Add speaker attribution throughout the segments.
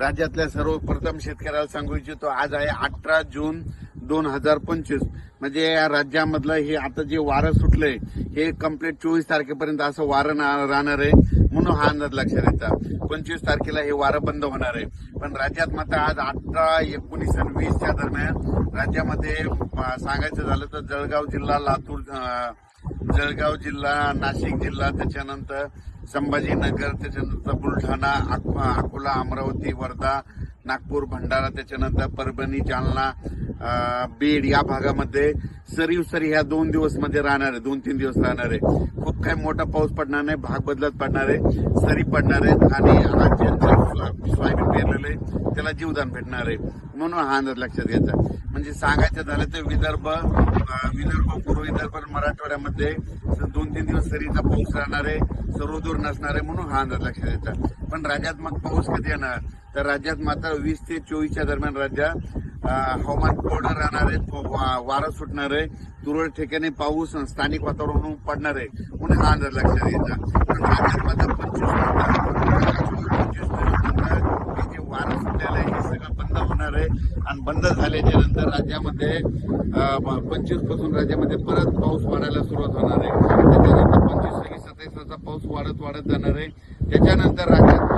Speaker 1: राज्यातल्या सर्वप्रथम शेतकऱ्याला सांगू इच्छितो आज आहे अठरा जून दोन हजार पंचवीस. म्हणजे या राज्यामधलं हे आता जे वारं सुटलंय हे कंप्लीट चोवीस तारखेपर्यंत असं वारं राहणार आहे म्हणून हा अंदाज लक्षात येतात पंचवीस तारखेला हे वारं बंद होणार आहे. पण राज्यात मात्र आज अठरा एकोणीस आणि वीसच्या दरम्यान राज्यामध्ये सांगायचं झालं तर जळगाव जिल्हा लातूर जळगाव जिल्हा नाशिक जिल्हा त्याच्यानंतर संभाजीनगर त्याच्यानंतर बुलढाणा अकोला अमरावती वर्धा नागपूर भंडारा त्याच्यानंतर परभणी जालना बीड या भागामध्ये सरीव सरी ह्या दोन दिवसमध्ये राहणार आहे दोन तीन दिवस राहणार आहे. खूप काही मोठा पाऊस पडणार नाही भाग बदलत पडणार आहे सरी पडणार आहेत आणि आज सोयाबीन पेरलेलं आहे त्याला जीवदान भेटणार आहे. म्हणून हा अंदाज लक्षात घ्यायचा. म्हणजे सांगायचं झालं तर विदर्भ विदर्भ पूर्व विदर्भ मराठवाड्यामध्ये दोन तीन दिवस सरीचा पाऊस राहणार आहे सर्वदूर नसणार आहे म्हणून हा अंदाज लक्षात येतात पण राज्यात मग पाऊस कधी येणार तर राज्यात मात्र वीस ते चोवीसच्या दरम्यान राज्यात हवामान कोरडं राहणार आहे वा- वारं सुटणार आहे तुरळक ठिकाणी पाऊस आणि स्थानिक वातावरण पडणार आहे म्हणून हा अंदाज लक्षात घ्यायचा पण राज्यात मात्र पंचवीस पंचवीस वारं सुटल्याला हे सगळं बंद होणार आहे. आणि बंद झाल्याच्यानंतर राज्यामध्ये पंचवीसपासून राज्यामध्ये परत पाऊस वाढायला सुरुवात होणार आहे. त्याच्यानंतर पंचवीस सव्वीस सत्तावीसचा पाऊस वाढत वाढत जाणार आहे. त्याच्यानंतर राज्यात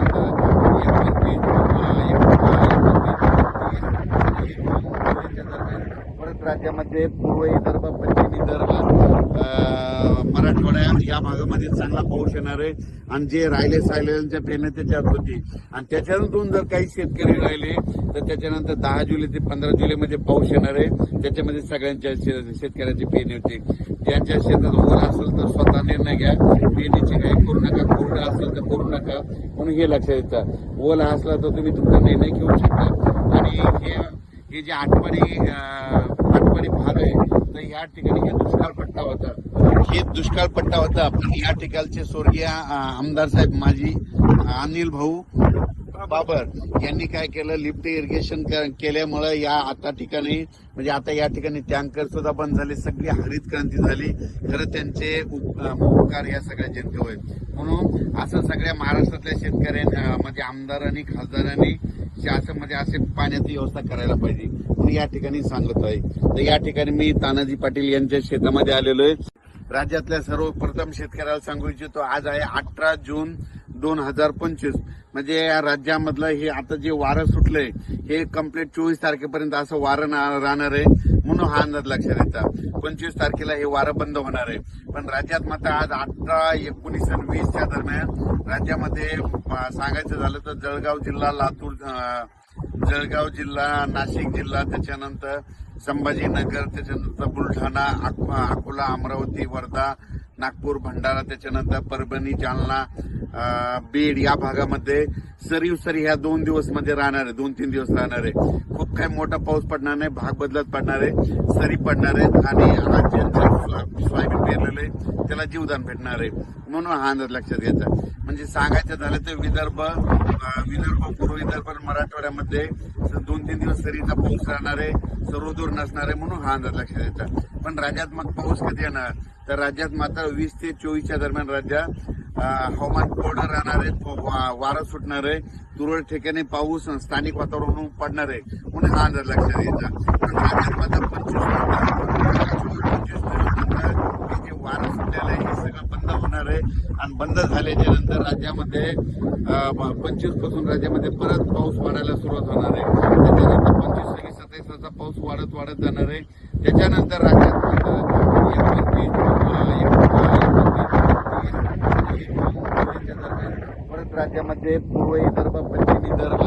Speaker 1: परत राज्यामध्ये पूर्व विदर्भ पश्चिम विदर्भ अं, मराठवाड्या या भागामध्ये चांगला पाऊस येणार आहे. आणि जे राहिले सायलेंच्या पेरण्या त्याच्यात होती. आणि त्याच्यातून जर काही शेतकरी राहिले तर त्याच्यानंतर दहा जुलै ते पंधरा जुलैमध्ये पाऊस येणार आहे. त्याच्यामध्ये सगळ्यांच्या शे- शेतकऱ्याची पेरणी होती. ज्यांच्या शेतात ओला असेल तर स्वतः निर्णय घ्या. पेरणीची काही करू नका. कोरडा असेल तर करू नका. म्हणून हे लक्षात येतं ओला असला तर तुम्ही तुमचा निर्णय घेऊ शकता. आणि हे हे जे आठवडी आठवणी आठवडी भाग आहे तर या ठिकाणी हे दुष्काळ पट्टा होता. हे दुष्काळ पट्टा होता. पण या ठिकाणचे स्वर्गीय आमदार साहेब माजी अनिल भाऊ बाबर यांनी काय केलं? लिफ्ट इरिगेशन केल्यामुळे या आता ठिकाणी म्हणजे आता या ठिकाणी टँकर सुद्धा बंद झाले सगळी हरित क्रांती झाली. खरं त्यांचे उपकार या सगळ्या जनतेवर आहेत. म्हणून असं सगळ्या महाराष्ट्रातल्या शेतकऱ्यांनी म्हणजे आमदारांनी खासदारांनी शासनमध्ये असे पाण्याची व्यवस्था करायला पाहिजे. म्हणून या ठिकाणी सांगत आहे. तर या ठिकाणी मी तानाजी पाटील यांच्या शेतामध्ये आलेलो आहे. राज्यातल्या सर्वप्रथम शेतकऱ्याला सांगू इच्छितो आज आहे अठरा जून दोन हजार पंचवीस. म्हणजे या राज्यामधलं हे आता जे वारं सुटलंय हे कंप्लीट चोवीस तारखेपर्यंत असं वारं राहणार आहे म्हणून हा अंदाज लक्षात येतात पंचवीस तारखेला हे वारं बंद होणार आहे. पण राज्यात मात्र आज अठरा एकोणीस आणि वीसच्या दरम्यान राज्यामध्ये सांगायचं झालं तर जळगाव जिल्हा लातूर जळगाव जिल्हा नाशिक जिल्हा त्याच्यानंतर संभाजीनगर त्याच्यानंतर बुलढाणा अकोला अमरावती वर्धा नागपूर भंडारा त्याच्यानंतर परभणी जालना बीड या भागामध्ये सरीव सरी ह्या दोन दिवसमध्ये राहणार आहे दोन तीन दिवस राहणार आहे. खूप काही मोठा पाऊस पडणार नाही भाग बदलत पडणार आहे सरी पडणार आहेत आणि आज ज्यांचं सोयाबीन पेरलेलं आहे त्याला जीवदान भेटणार आहे. म्हणून हा अंदाज लक्षात घ्यायचा. म्हणजे सांगायचं झालं तर विदर्भ विदर्भ पूर्व विदर्भ मराठवाड्यामध्ये दोन तीन दिवस सरीचा पाऊस राहणार आहे सर्वदूर नसणार आहे म्हणून हा अंदाज लक्षात येतात पण राज्यात मग पाऊस कधी येणार? तर राज्यात मात्र वीस ते चोवीसच्या दरम्यान राज्यात हवामान कोरडं राहणार आहे वारं सुटणार आहे तुरळक ठिकाणी पाऊस स्थानिक वातावरण पडणार आहे म्हणून हा अंदाज लक्षात घ्यायचा पण राज्यात मात्र पंचवीस पंचवीस वारं सुटलेलं आहे हे सगळं बंद होणार आहे. आणि बंद झाल्याच्यानंतर राज्यामध्ये पंचवीसपासून राज्यामध्ये परत पाऊस वाढायला सुरुवात होणार आहे. त्याच्यानंतर पंचवीस सव्वीस सत्तावीसचा पाऊस वाढत वाढत जाणार आहे. त्याच्यानंतर राज्यात परत राज्यामध्ये पूर्व विदर्भ पश्चिम विदर्भ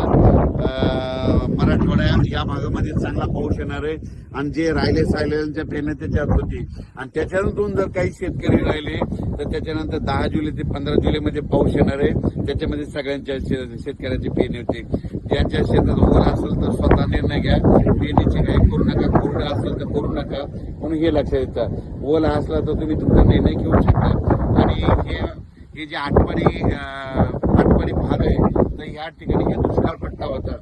Speaker 1: अं, मराठवाड्या या भागामध्ये चांगला पाऊस येणार आहे. आणि जे राहिले सायलेंच्या पेरण्या त्याच्यात होती. आणि त्याच्यातून जर काही शेतकरी राहिले तर त्याच्यानंतर दहा जुलै ते पंधरा जुलैमध्ये पाऊस येणार आहे. त्याच्यामध्ये सगळ्यांच्या शे- शेतकऱ्याची पेरणी होती. ज्यांच्या शेतात ओला असेल तर स्वतः निर्णय घ्या. पेरणीची काही करू नका. कोरडा असेल तर करू नका. म्हणून हे लक्षात येतं. ओला असला तर तुम्ही तुमचा निर्णय घेऊ शकता. आणि हे हे जे आठवडी अं, आठवडी आहे तर या ठिकाणी हे दुष्काळ पट्टा होता.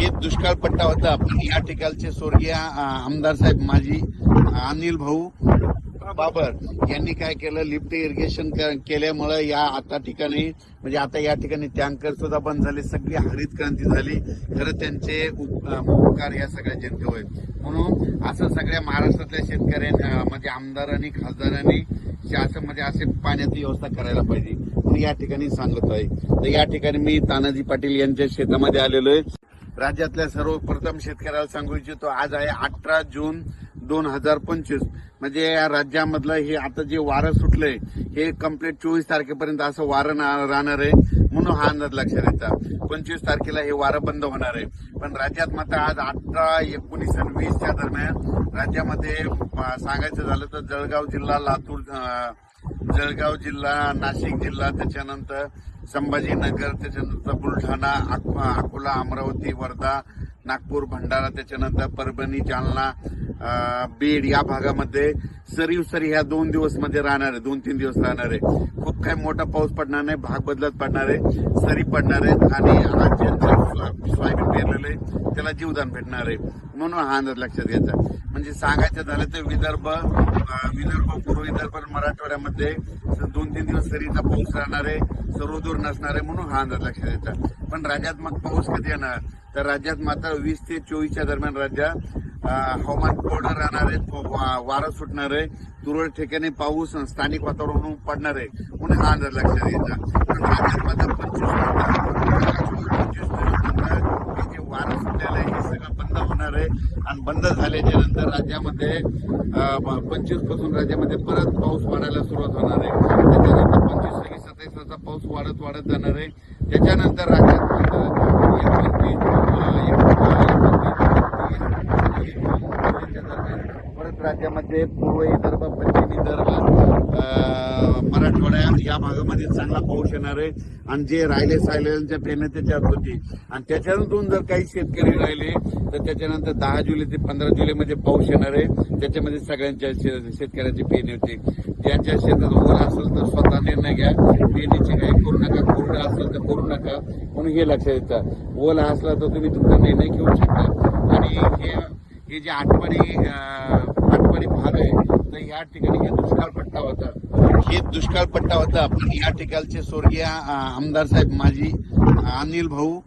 Speaker 1: हे दुष्काळ पट्टा होता. पण या ठिकाणचे स्वर्गीय आमदार साहेब माजी अनिल भाऊ बाबर यांनी काय केलं? लिफ्ट इरिगेशन केल्यामुळे या आता ठिकाणी म्हणजे आता या ठिकाणी टँकर सुद्धा बंद झाले सगळी हरित क्रांती झाली. खरं त्यांचे उपकार या सगळ्या जनतेवर होईल म्हणून असं सगळ्या महाराष्ट्रातल्या शेतकऱ्यांनी म्हणजे आमदारांनी खासदारांनी शासन म्हणजे असे पाण्याची व्यवस्था करायला पाहिजे. म्हणून या ठिकाणी सांगत आहे तर या ठिकाणी मी तानाजी पाटील यांच्या शेतामध्ये आलेलो आहे. राज्यातल्या सर्वप्रथम शेतकऱ्याला सांगू इच्छितो आज आहे अठरा जून दोन हजार पंचवीस. म्हणजे या राज्यामधलं हे आता जे वारं सुटलंय हे कंप्लीट चोवीस तारखेपर्यंत असं वारं राहणार आहे म्हणून हा अंदाज लक्षात येतात पंचवीस तारखेला हे वारं बंद होणार आहे. पण राज्यात मात्र आज अठरा एकोणीस आणि वीसच्या दरम्यान राज्यामध्ये सांगायचं झालं तर जळगाव जिल्हा लातूर जळगाव जिल्हा नाशिक जिल्हा त्याच्यानंतर संभाजीनगर त्याच्यानंतर बुलढाणा अकोला अमरावती वर्धा नागपूर भंडारा त्याच्यानंतर परभणी जालना बीड या भागामध्ये सरीव सरी ह्या दोन दिवसमध्ये राहणार आहे दोन तीन दिवस राहणार आहे. खूप काही मोठा पाऊस पडणार नाही भाग बदलत पडणार आहे सरी पडणार आहेत आणि आज सोयाबीन पेरलेलं आहे त्याला जीवदान भेटणार आहे. म्हणून हा अंदाज लक्षात घ्यायचा. म्हणजे सांगायचं झालं तर विदर्भ विदर्भ पूर्व विदर्भ मराठवाड्यामध्ये दोन तीन दिवस सरीचा पाऊस राहणार आहे सर्वदूर नसणार आहे म्हणून हा अंदाज लक्षात येतात पण राज्यात मग पाऊस कधी येणार? तर राज्यात मात्र वीस ते चोवीसच्या दरम्यान राज्यात हवामान कोरडं राहणार आहे वा- वारं सुटणार आहे. तुरळक ठिकाणी पाऊस आणि स्थानिक वातावरण पडणार आहे. म्हणून हा अंदाज लक्षात घ्यायचा. पण राज्यात मात्र पंचवीस पंचवीस हे जे वारं सुटलेलं आहे हे सगळं बंद होणार आहे. आणि बंद झाल्याच्यानंतर राज्यामध्ये पंचवीसपासून राज्यामध्ये परत पाऊस वाढायला सुरुवात होणार आहे. त्याच्यानंतर पंचवीस सव्वीस सत्तावीस असा पाऊस वाढत वाढत जाणार आहे. त्याच्यानंतर राज्यात मात्र एकोणतीस, अं, एकोणतीस, परत राज्यामध्ये पूर्व विदर्भ पश्चिम विदर्भ आठवड्यात या भागामध्ये चांगला पाऊस येणार आहे. आणि जे राहिले सायलेंच्या पेरण्या त्याच्यात होती. आणि त्याच्यातून जर काही शेतकरी राहिले तर त्याच्यानंतर दहा जुलै ते पंधरा जुलैमध्ये पाऊस येणार आहे. त्याच्यामध्ये सगळ्यांच्या शे- शेतकऱ्याची पेरणी होते. ज्यांच्या शेतात उघड असेल तर स्वतः निर्णय घ्या. पेरणीची काही करू नका. कोरडा असेल तर करू नका. म्हणून हे लक्षात येतं. ओला असला तर तुम्ही तुमचा निर्णय घेऊ शकता. आणि हे हे जे आठवडी आठवणी आठवडी भाग आहे तर या ठिकाणी हे दुष्काळ पट्टा होता. हे दुष्काळ पट्टा होता. पण या ठिकाणचे स्वर्गीय आमदार साहेब माजी अनिल भाऊ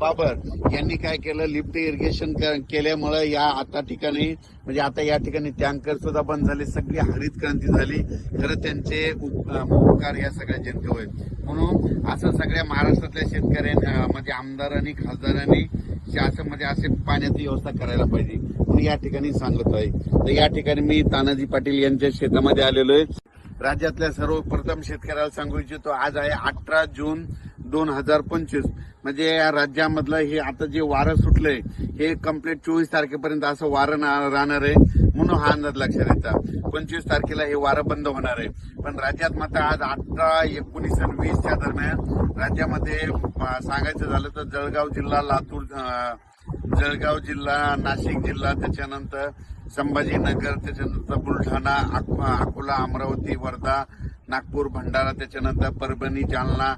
Speaker 1: बाबर यांनी काय केलं? लिफ्ट इरिगेशन केल्यामुळे या आता ठिकाणी म्हणजे आता या ठिकाणी टँकर सुद्धा बंद झाले. सगळी हरित क्रांती झाली. खरं त्यांचे उपकार या सगळ्या जनतेवर होईल म्हणून असं सगळ्या महाराष्ट्रातल्या शेतकऱ्यांनी म्हणजे आमदारांनी खासदारांनी शासनमध्ये म्हणजे असे पाण्याची व्यवस्था करायला पाहिजे. म्हणून या ठिकाणी सांगत आहे तर या ठिकाणी मी तानाजी पाटील यांच्या शेतामध्ये आलेलो आहे. राज्यातल्या सर्वप्रथम शेतकऱ्याला सांगू इच्छितो आज आहे अठरा जून दोन हजार पंचवीस. म्हणजे या राज्यामधलं हे आता जे वारं सुटलंय हे कंप्लीट चोवीस तारखेपर्यंत असं वारं राहणार आहे म्हणून हा अंदाज लक्षात येतात पंचवीस तारखेला हे वारं बंद होणार आहे. पण राज्यात मात्र आज अठरा एकोणीस आणि वीसच्या दरम्यान राज्यामध्ये सांगायचं झालं तर जळगाव जिल्हा लातूर जळगाव जिल्हा नाशिक जिल्हा त्याच्यानंतर संभाजीनगर त्याच्यानंतर बुलढाणा अकोला अमरावती वर्धा नागपूर भंडारा त्याच्यानंतर परभणी जालना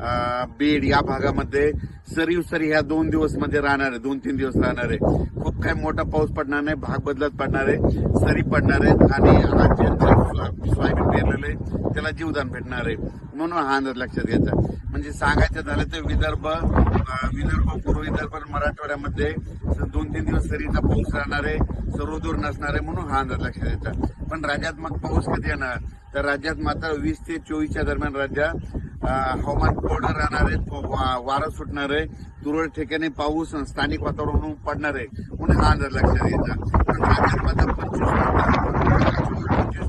Speaker 1: बीड या भागामध्ये सरीव सरी ह्या दोन दिवसमध्ये राहणार आहे दोन तीन दिवस राहणार आहे. खूप काही मोठा पाऊस पडणार नाही भाग बदलत पडणार आहे सरी पडणार आहेत आणि आज सोयाबीन पेरलेलं आहे त्याला जीवदान भेटणार आहे. म्हणून हा अंदाज लक्षात घ्यायचा. म्हणजे सांगायचं झालं तर विदर्भ विदर्भ पूर्व विदर्भ मराठवाड्यामध्ये दोन तीन दिवस सरीचा पाऊस राहणार आहे सर्वदूर नसणार आहे म्हणून हा अंदाज लक्षात येतात पण राज्यात मग पाऊस कधी येणार? तर राज्यात मात्र वीस ते चोवीसच्या दरम्यान राज्यात हवामान कोरडं राहणार आहे वा- वारं सुटणार आहे. तुरळक ठिकाणी पाऊस आणि स्थानिक वातावरण पडणार आहे. म्हणून हा अंदाज लक्षात घ्यायचा. पण पंचवीस पंचवीस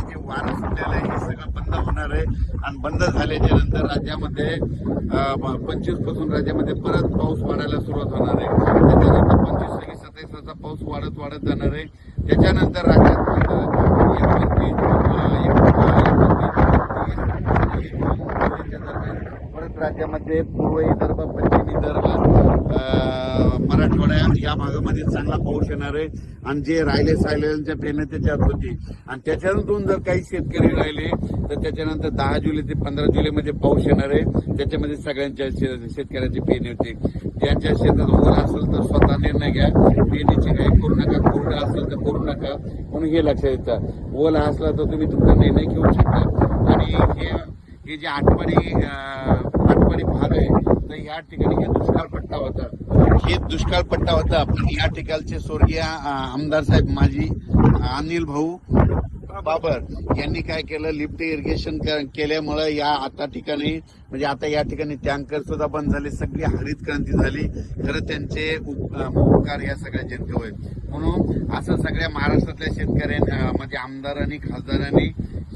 Speaker 1: जे वारं सुटलेलं आहे हे सगळं बंद होणार आहे. आणि बंद झाल्याच्यानंतर राज्यामध्ये पंचवीसपासून राज्यामध्ये परत पाऊस वाढायला सुरुवात होणार आहे. त्याच्यानंतर पंचवीस सव्वीस सत्तावीस वाजता पाऊस वाढत वाढत जाणार आहे. त्याच्यानंतर राज्यात मात्र एकोणतीस, अं, एकोणतीस, परत राज्यामध्ये पूर्व विदर्भ पश्चिम विदर्भ मराठवाड्या या भागामध्ये चांगला पाऊस येणार आहे. आणि जे राहिले सायलेंच्या पेरण्या त्याच्यात होती. आणि त्याच्यानंतरून जर काही शेतकरी राहिले तर त्याच्यानंतर दहा जुलै ते पंधरा जुलैमध्ये पाऊस येणार आहे. त्याच्यामध्ये सगळ्यांच्या शे- शेतकऱ्याची पेरणी होती. ज्यांच्या शेतात ओला असेल तर स्वतः निर्णय घ्या. पेरणीची काही करू नका. कोरडा असेल तर करू नका. म्हणून हे लक्षात येतं. ओला असला तर तुम्ही तुमचा निर्णय घेऊ शकता. आणि हे हे जे आठवडी आठवणी आठवडी भाग आहे तर या ठिकाणी हे दुष्काळ पट्टा होता. हे दुष्काळ पट्टा होता. पण या ठिकाणचे स्वर्गीय आमदार साहेब माजी अनिल भाऊ बाबर यांनी काय केलं? लिफ्ट इरिगेशन केल्यामुळे या आता ठिकाणी म्हणजे आता या ठिकाणी टँकर सुद्धा बंद झाले सगळी हरित क्रांती झाली. खरं त्यांचे उपकार या सगळ्या जनतेवर म्हणून असं सगळ्या महाराष्ट्रातल्या शेतकऱ्यांनी म्हणजे आमदारांनी खासदारांनी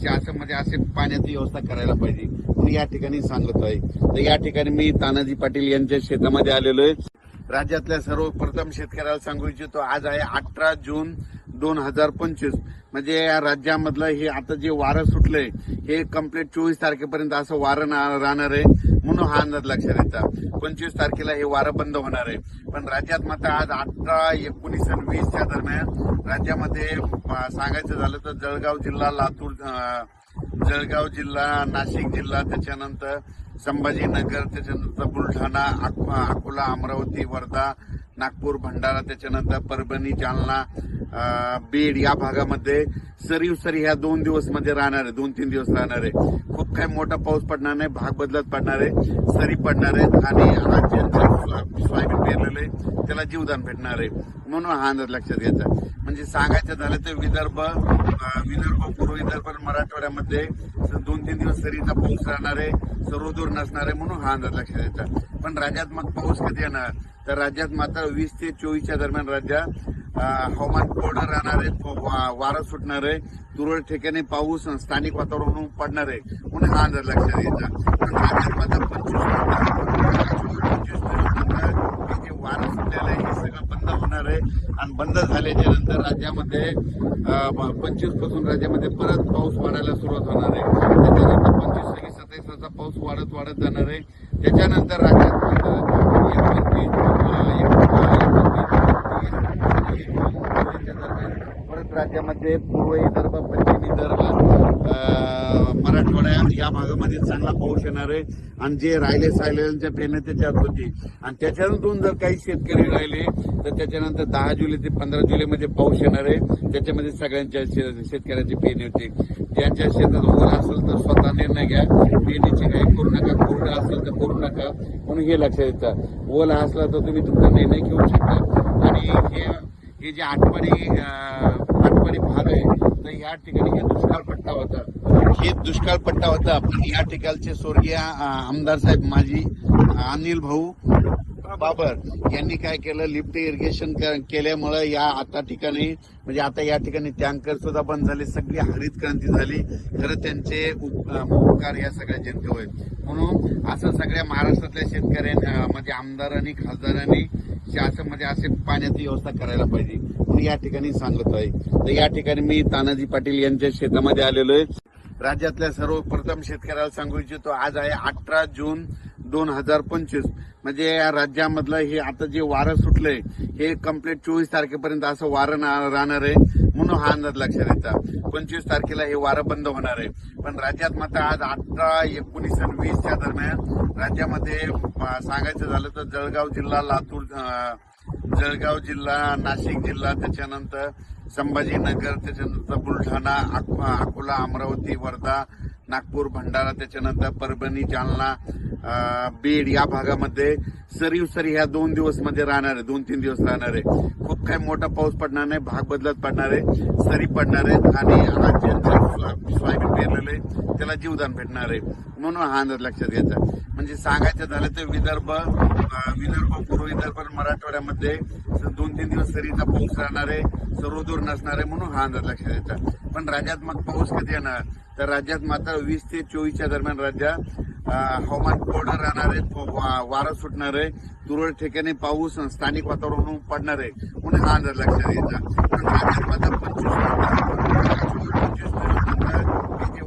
Speaker 1: शासनमध्ये असे पाण्याची व्यवस्था करायला पाहिजे. म्हणून या ठिकाणी सांगत आहे. तर या ठिकाणी मी तानाजी पाटील यांच्या शेतामध्ये आलेलो आहे. राज्यातल्या सर्वप्रथम शेतकऱ्याला सांगू इच्छितो आज आहे अठरा जून दोन हजार पंचवीस. म्हणजे या राज्यामधलं हे आता जे वारं सुटलंय हे कंप्लीट चोवीस तारखेपर्यंत असं वारं राहणार आहे म्हणून हा अंदाज लक्षात येतात पंचवीस तारखेला हे वारं बंद होणार आहे. पण राज्यात मात्र आज अठरा एकोणीस आणि वीसच्या दरम्यान राज्यामध्ये सांगायचं झालं तर जळगाव जिल्हा लातूर जळगाव जिल्हा नाशिक जिल्हा त्याच्यानंतर संभाजीनगर त्याच्यानंतर बुलढाणा अकोला अमरावती वर्धा नागपूर भंडारा त्याच्यानंतर परभणी जालना बीड या भागामध्ये सरीव सरी ह्या दोन दिवसमध्ये राहणार आहे दोन तीन दिवस राहणार आहे. खूप काही मोठा पाऊस पडणार नाही भाग बदलत पडणार आहे सरी पडणार आहेत आणि आज सोयाबीन पेरलेलं आहे त्याला जीवदान भेटणार आहे. म्हणून हा अंदाज लक्षात घ्यायचा. म्हणजे सांगायचं झालं तर विदर्भ विदर्भ पूर्व विदर्भ मराठवाड्यामध्ये दोन तीन दिवस सरीचा पाऊस राहणार आहे सर्वदूर नसणार आहे म्हणून हा अंदाज लक्षात येतात पण राज्यात मग पाऊस कधी येणार? तर राज्यात मात्र वीस ते चोवीसच्या दरम्यान राज्यात हवामान कोरडं राहणार आहे वा- वारं सुटणार आहे तुरळ ठिकाणी पाऊस स्थानिक वातावरण पडणार आहे म्हणून हा अंदाज लक्षात घ्यायचा. पण राज्यात मात्र पंचवीस पंचवीस जे वारं सुटलेलं आहे हे सगळं बंद होणार आहे. आणि बंद झाल्याच्यानंतर राज्यामध्ये पंचवीसपासून राज्यामध्ये परत पाऊस वाढायला सुरुवात होणार आहे. त्याच्यानंतर पंचवीस सव्वीस पाऊस वाढत वाढत जाणार आहे. त्याच्यानंतर राज्यात एकोणतीस, एकोणतीस, राज्यामध्ये पूर्व विदर्भ पश्चिम विदर्भ मराठवाड्यात मराठवाड्या या भागामध्ये चांगला पाऊस येणार आहे. आणि जे राहिले सायलेंच्या पेरण्या त्याच्यात होती. आणि त्याच्यानंतरून जर काही शेतकरी राहिले तर त्याच्यानंतर दहा जुलै ते पंधरा जुलैमध्ये पाऊस येणार आहे. त्याच्यामध्ये सगळ्यांच्या शे- शेतकऱ्याची पेरणी होती. ज्यांच्या शेतात ओला असेल तर स्वतः निर्णय घ्या. पेनीची काही करू नका. कोरडा असेल तर करू नका. म्हणून हे लक्षात येतं ओला असला तर तुम्ही तुमचा निर्णय घेऊ शकता. आणि हे हे जे आठवडी अं, आठवडी आहे तर या ठिकाणी हे दुष्काळ पट्टा होता. हे दुष्काळ पट्टा होता. पण या ठिकाणचे स्वर्गीय आमदार साहेब माजी अनिल भाऊ बाबर यांनी काय केलं? लिफ्ट इरिगेशन केल्यामुळे या आता ठिकाणी म्हणजे आता या ठिकाणी टँकर सुद्धा बंद झाले. सगळी हरित क्रांती झाली. खरं त्यांचे उपकार या सगळ्या जनतेवर होईल म्हणून असं सगळ्या महाराष्ट्रातल्या शेतकऱ्यांनी म्हणजे आमदारांनी खासदारांनी शासनमध्ये असे पाण्याची व्यवस्था करायला पाहिजे. म्हणून या ठिकाणी सांगत आहे. तर या ठिकाणी मी तानाजी पाटील यांच्या शेतामध्ये आलेलो आहे. राज्यातल्या सर्वप्रथम शेतकऱ्याला सांगू इच्छितो आज आहे अठरा जून दोन हजार पंचवीस. म्हणजे या राज्यामधलं हे आता जे वारं सुटलंय हे कंप्लीट चोवीस तारखेपर्यंत असं वारं राहणार आहे म्हणून हा अंदाज लक्षात येतात पंचवीस तारखेला हे वारं बंद होणार आहे. पण राज्यात मात्र आज अठरा एकोणीस आणि वीसच्या दरम्यान राज्यामध्ये सांगायचं झालं तर जळगाव जिल्हा लातूर जळगाव जिल्हा नाशिक जिल्हा त्याच्यानंतर संभाजीनगर त्याच्यानंतर बुलढाणा अकोला अमरावती वर्धा नागपूर भंडारा त्याच्यानंतर परभणी जालना बीड या भागामध्ये सरीव सरी ह्या दोन दिवसमध्ये राहणार आहे दोन तीन दिवस राहणार आहे. खूप काही मोठा पाऊस पडणार नाही भाग बदलत पडणार आहे सरी पडणार आहेत आणि आज सोयाबीन पेरलेलं आहे त्याला जीवदान भेटणार आहे. म्हणून हा अंदाज लक्षात घ्यायचा. म्हणजे सांगायचं झालं तर विदर्भ विदर्भ पूर्व विदर्भ मराठवाड्यामध्ये दोन तीन दिवस सरीचा पाऊस राहणार आहे सर्वदूर नसणार आहे म्हणून हा अंदाज लक्षात येतात पण राज्यात मग पाऊस कधी येणार? तर राज्यात मात्र वीस ते चोवीसच्या दरम्यान राज्यात हवामान कोरडं राहणार आहे वारं सुटणार आहे. तुरळक ठिकाणी पाऊस स्थानिक वातावरण पडणार आहे. म्हणून हा अंदाज लक्षात घ्यायचा पंचवीस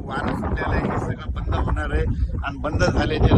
Speaker 1: वारं सुटलेलं आहे हे सगळं बंद होणार आहे आणि बंद झाल्याच्या